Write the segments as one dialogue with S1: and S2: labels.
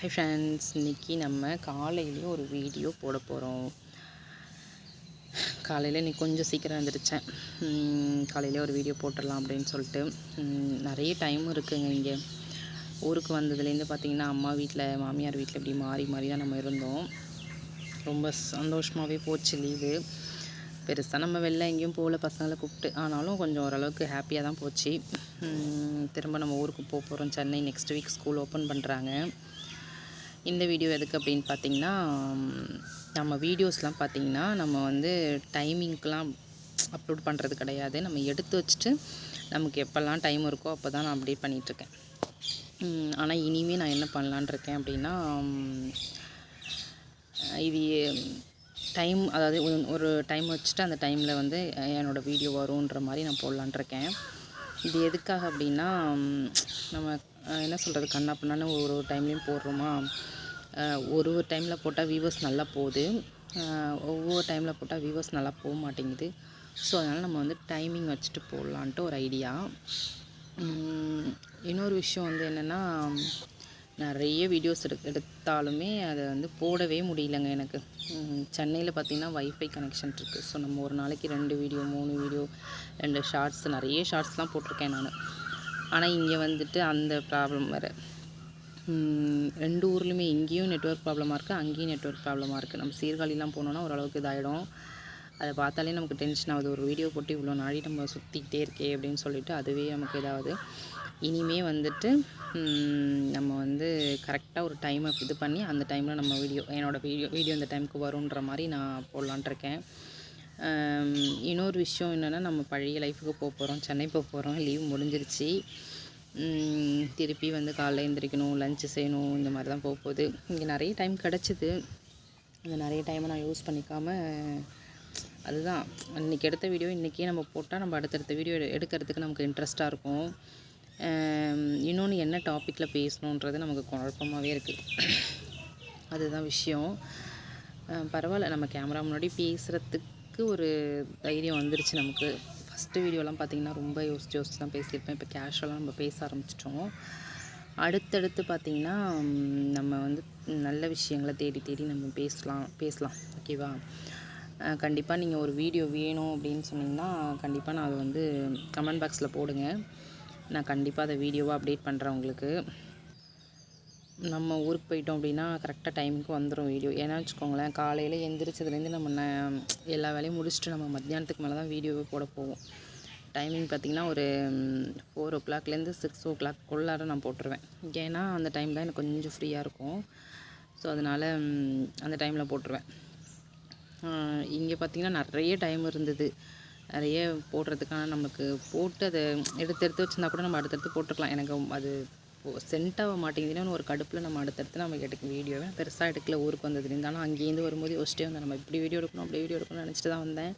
S1: Hi friends இன்றைக்கி நம்ம காலையிலேயே ஒரு வீடியோ போட போகிறோம் காலையில் இன்னைக்கு கொஞ்சம் சீக்கிரம் எழுந்திரிச்சேன் காலையிலே ஒரு வீடியோ போட்டுடலாம் அப்படின்னு சொல்லிட்டு. நிறைய டைம் இருக்குங்க இங்கே. ஊருக்கு வந்ததுலேருந்து பார்த்திங்கன்னா அம்மா வீட்டில் மாமியார் வீட்டில் இப்படி மாறி மாறி தான் நம்ம இருந்தோம். ரொம்ப சந்தோஷமாகவே போச்சு லீவு பெருசாக நம்ம வெளில எங்கேயும் போகல பசங்களை கூப்பிட்டு. ஆனாலும் கொஞ்சம் ஓரளவுக்கு ஹாப்பியாக தான் போச்சு. திரும்ப நம்ம ஊருக்கு போக போகிறோம் Chennai next week school open பண்ணுறாங்க இந்த வீடியோ எதுக்கு அப்படின்னு பார்த்தீங்கன்னா நம்ம வீடியோஸ்லாம் பார்த்தீங்கன்னா நம்ம வந்து டைமிங்க்கெலாம் அப்லோட் பண்ணுறது கிடையாது. நம்ம எடுத்து வச்சுட்டு நமக்கு எப்போல்லாம் டைம் இருக்கோ அப்போ தான் நான் அப்டேட் பண்ணிகிட்ருக்கேன் ஆனால் இனிமேல் நான் என்ன பண்ணலான்னு இருக்கேன் அப்படின்னா இது டைம் அதாவது ஒரு- ஒரு டைம் வச்சுட்டு அந்த டைமில் வந்து என்னோடய வீடியோ வரும்ன்ற மாதிரி நான் போடலான்ருக்கேன் இது எதுக்காக அப்படின்னா நம்ம என்ன சொல்கிறது கண்ணா பண்ணான்னு ஒரு ஒரு டைம்லேயும் போடுறோமா? ஒரு ஒரு டைமில் போட்டால் வியூவர்ஸ் நல்லா போகுது. ஒவ்வொரு டைமில் போட்டால் வியூவர்ஸ் நல்லா போக மாட்டேங்குது. ஸோ அதனால் நம்ம வந்து டைமிங் வச்சுட்டு போடலான்ட்டு ஒரு ஐடியா இன்னொரு விஷயம் வந்து என்னென்னா நிறைய வீடியோஸ் எடு எடுத்தாலுமே அதை வந்து போடவே முடியலங்க எனக்கு. சென்னையில் பார்த்தீங்கன்னா வைஃபை கனெக்ஷன் இருக்குது ஸோ நம்ம ஒரு நாளைக்கு ரெண்டு வீடியோ மூணு வீடியோ ரெண்டு ஷார்ட்ஸ் நிறைய ஷார்ட்ஸ்லாம் போட்டிருக்கேன் நான். ஆனால் இங்கே வந்துட்டு அந்த ப்ராப்ளம் வேறு. ரெண்டு ஊர்லேயுமே இங்கேயும் நெட்வொர்க் ப்ராப்ளமாக இருக்குது அங்கேயும் நெட்வொர்க் ப்ராப்ளமாக இருக்குது நம்ம சீர்காழிலாம் போனோன்னா ஓரளவுக்கு இதாகிடும் அதை பார்த்தாலே நமக்கு டென்ஷன் ஆகுது. ஒரு வீடியோ போட்டு இவ்வளோ நாடி நம்ம சுற்றிக்கிட்டே இருக்கே அப்படின்னு சொல்லிட்டு அதுவே நமக்கு இதாகுது. இனிமே வந்துட்டு நம்ம வந்து கரெக்டாக ஒரு டைமை இது பண்ணி அந்த டைமில் நம்ம வீடியோ என்னோடய வீடியோ வீடியோ இந்த டைமுக்கு வரும்ன்ற மாதிரி நான் போடலான்ட்ருக்கேன் இன்னொரு விஷயம் என்னென்னா நம்ம பழைய லைஃபுக்கு போக போகிறோம் சென்னை போக போகிறோம் லீவ் முடிஞ்சிருச்சு. திருப்பி வந்து காலைல எழுந்திரிக்கணும் லஞ்சு செய்யணும் இந்த மாதிரி தான் போக போகுது. இங்கே நிறைய டைம் கிடச்சிது. அந்த நிறைய டைமை நான் யூஸ் பண்ணிக்காமல் அதுதான். இன்றைக்கி எடுத்த வீடியோ இன்றைக்கே நம்ம போட்டால் நம்ம அடுத்தடுத்த வீடியோ எடுக்கிறதுக்கு நமக்கு இன்ட்ரெஸ்ட்டாக இருக்கும். இன்னொன்று என்ன டாப்பிக்கில் பேசணுன்றது நமக்கு குழப்பமாகவே இருக்குது அதுதான் விஷயம். பரவாயில்ல நம்ம கேமரா முன்னாடி பேசுகிறதுக்கு ஒரு தைரியம் வந்துருச்சு நமக்கு. ஃபஸ்ட்டு வீடியோலாம் பார்த்திங்கன்னா ரொம்ப யோசிச்சு யோசிச்சு தான் பேசியிருப்பேன். இப்போ கேஷுவலாக நம்ம பேச ஆரம்பிச்சிட்டோம். அடுத்தடுத்து பார்த்திங்கன்னா நம்ம வந்து நல்ல விஷயங்களை தேடி தேடி நம்ம பேசலாம் பேசலாம். ஓகேவா கண்டிப்பாக நீங்கள் ஒரு வீடியோ வேணும் அப்படின்னு சொன்னீங்கன்னா கண்டிப்பாக நான் அதை வந்து கமெண்ட் பாக்ஸில் போடுங்க. நான் கண்டிப்பாக அதை வீடியோவாக அப்டேட் பண்ணுறேன் உங்களுக்கு. நம்ம ஊருக்கு போயிட்டோம் அப்படின்னா கரெக்டாக டைமுக்கு வந்துடும் வீடியோ ஏன்னா வச்சுக்கோங்களேன் காலையில் எந்திரிச்சதுலேருந்து நம்ம ந- எல்லா வேலையும் முடிச்சுட்டு நம்ம மத்தியானத்துக்கு மேலே தான் வீடியோவே போட போவோம். டைமிங் பார்த்திங்கன்னா ஒரு ஃபோர் ஓ கிளாக்லேருந்து சிக்ஸ் ஓ கிளாக்குள்ளார நான் போட்டுருவேன். ஏன்னா அந்த டைம் தான் எனக்கு கொஞ்சம் ஃப்ரீயாக இருக்கும். ஸோ அதனால் அந்த டைமில் போட்டுருவேன். இங்கே பார்த்திங்கன்னா நிறைய டைம் இருந்தது. நிறைய போடுறதுக்கான நமக்கு போட்டு அதை எடுத்து எடுத்து வச்சிருந்தா கூட நம்ம அடுத்தடுத்து போட்டுருக்கலாம். எனக்கு அது சென்ட் ஆக மாட்டேங்குதுன்னு ஒரு கடுப்பில் நம்ம அடுத்தடுத்து நம்ம எடுக்க வீடியோவே பெருசாக எடுக்கல ஊருக்கு வந்ததுலேருந்து ஆனால் அங்கேருந்து வரும்போது யோசிச்சிட்டே வந்தேன். நம்ம இப்படி வீடியோ எடுக்கணும் அப்படி வீடியோ எடுக்கணும்னு நினச்சிட்டு தான் வந்தேன்.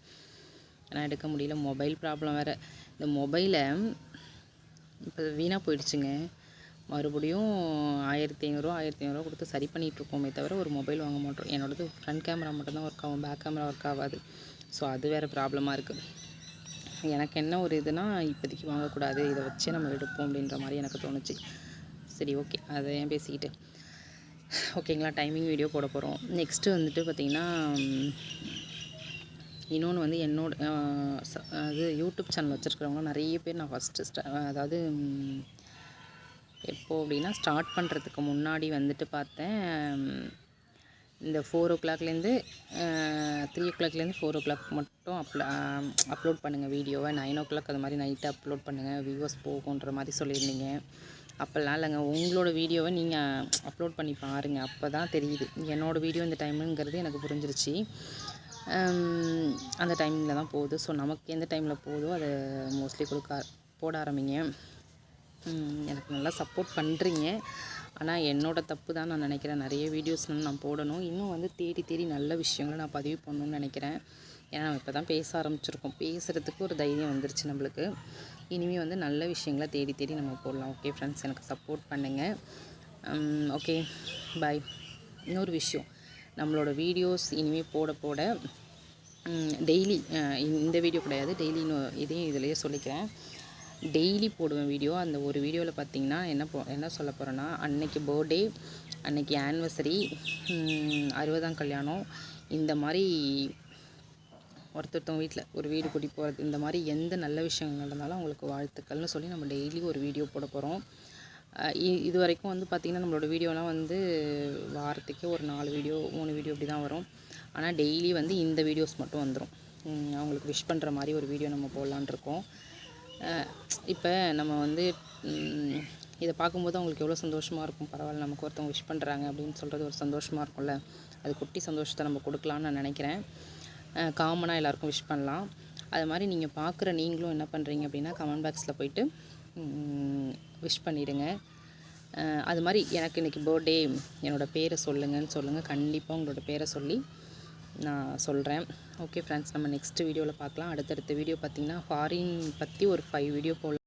S1: ஆனால் எடுக்க முடியல. மொபைல் ப்ராப்ளம் வேறு. இந்த மொபைலை இப்போ வீணாக போயிடுச்சுங்க. மறுபடியும் ஆயிரத்தி ஐநூறுரூவா ஆயிரத்தி ஐநூறுரூவா கொடுத்து சரி பண்ணிகிட்ருக்கோமே தவிர ஒரு மொபைல் வாங்க மாட்டோம். என்னோடது ஃப்ரண்ட் கேமரா மட்டும்தான் ஒர்க் ஆகும். பேக் கேமரா ஒர்க் ஆகாது. ஸோ அது வேறு ப்ராப்ளமாக இருக்குது எனக்கு என்ன ஒரு இதுனால் இப்போதைக்கு வாங்கக்கூடாது. இதை வச்சே நம்ம எடுப்போம் அப்படின்ற மாதிரி எனக்கு தோணுச்சு. சரி ஓகே அதை ஏன் பேசிக்கிட்டு? ஓகேங்களா டைமிங் வீடியோ போட போகிறோம் நெக்ஸ்ட்டு வந்துட்டு பார்த்திங்கன்னா இன்னொன்று வந்து என்னோட ச- அது யூடியூப் சேனல் வச்சுருக்கிறவங்க நிறைய பேர் நான் ஃபஸ்ட்டு அதாவது எப்போது எப்போ அப்படின்னா ஸ்டார்ட் பண்ணுறதுக்கு முன்னாடி வந்துட்டு பார்த்தேன் இந்த ஃபோர் ஓ கிளாக்லேருந்து த்ரீ ஓ கிளாக்லேருந்து ஃபோர் ஓ கிளாக் மட்டும் அப்ல அப்லோட் பண்ணுங்கள் வீடியோவை நைன் ஓ கிளாக் அது மாதிரி நைட்டு அப்லோட் பண்ணுங்கள் வியூவர்ஸ் போகுன்ற மாதிரி சொல்லியிருந்தீங்க. அப்போல்லாம் இல்லைங்க. உங்களோட வீடியோவை நீங்கள் அப்லோட் பண்ணி பாருங்கள் அப்போ தான் தெரியுது. என்னோடய வீடியோ இந்த டைமுங்கிறது எனக்கு புரிஞ்சிருச்சு. அந்த டைமிங்கில் தான் போகுது. ஸோ நமக்கு எந்த டைமில் போகுதோ அதை மோஸ்ட்லி கொடுக்க போட ஆரம்பிங்க. எனக்கு நல்லா சப்போர்ட் பண்ணுறீங்க ஆனால் என்னோட தப்பு தான் நான் நினைக்கிறேன். நிறைய வீடியோஸ் நான் போடணும். இன்னும் வந்து தேடி தேடி நல்ல விஷயங்களை நான் பதிவு பண்ணணும்னு நினைக்கிறேன். ஏன்னா நம்ம இப்போ தான் பேச ஆரம்பிச்சிருக்கோம். பேசுகிறதுக்கு ஒரு தைரியம் வந்துருச்சு நம்மளுக்கு. இனிமேல் வந்து நல்ல விஷயங்களை தேடி தேடி நம்ம போடலாம். ஓகே ஃப்ரெண்ட்ஸ் எனக்கு சப்போர்ட் பண்ணுங்கள் ஓகே பாய் இன்னொரு விஷயம். நம்மளோட வீடியோஸ் இனிமேல் போட போட டெய்லி இந்த வீடியோ கிடையாது. டெய்லி இன்னும் இதையும் இதிலையே சொல்லிக்கிறேன். டெய்லி போடுவேன் வீடியோ அந்த ஒரு வீடியோவில் பார்த்தீங்கன்னா என்ன போ என்ன சொல்ல போகிறேன்னா அன்னைக்கு பர்த்டே அன்னைக்கு ஆனிவர்சரி அறுபதாம் கல்யாணம். இந்த மாதிரி ஒருத்தொருத்தவங்க வீட்டில் ஒரு வீடு கூட்டி போகிறது இந்த மாதிரி எந்த நல்ல விஷயங்கள் நடந்தாலும் அவங்களுக்கு வாழ்த்துக்கள்னு சொல்லி நம்ம டெய்லி ஒரு வீடியோ போட போகிறோம் இது வரைக்கும் வந்து பார்த்திங்கன்னா நம்மளோட வீடியோலாம் வந்து வாரத்துக்கே ஒரு நாலு வீடியோ மூணு வீடியோ இப்படி தான் வரும். ஆனால் டெய்லி வந்து இந்த வீடியோஸ் மட்டும் வந்துடும் அவங்களுக்கு விஷ் பண்ணுற மாதிரி ஒரு வீடியோ நம்ம போடலான் இருக்கோம். இப்போ நம்ம வந்து இதை பார்க்கும்போது அவங்களுக்கு எவ்வளோ சந்தோஷமாக இருக்கும். பரவாயில்ல நமக்கு ஒருத்தவங்க விஷ் பண்ணுறாங்க அப்படின்னு சொல்கிறது ஒரு சந்தோஷமாக இருக்கும்ல. அது குட்டி சந்தோஷத்தை நம்ம கொடுக்கலான்னு நான் நினைக்கிறேன். காமனாக எல்லாருக்கும் விஷ் பண்ணலாம். அது மாதிரி நீங்கள் பார்க்குற நீங்களும் என்ன பண்ணுறீங்க அப்படின்னா கமெண்ட் பாக்ஸில் போயிட்டு விஷ் பண்ணிவிடுங்க அது மாதிரி எனக்கு இன்றைக்கி பர்த்டே என்னோடய பேரை சொல்லுங்கன்னு சொல்லுங்கள் கண்டிப்பாக உங்களோட பேரை சொல்லி நான் சொல்கிறேன் ஓகே ஃப்ரெண்ட்ஸ் நம்ம நெக்ஸ்ட் வீடியோவில் பார்க்கலாம். அடுத்தடுத்த வீடியோ பார்த்திங்கன்னா ஃபாரின் பற்றி ஒரு ஃபைவ் வீடியோ போடலாம்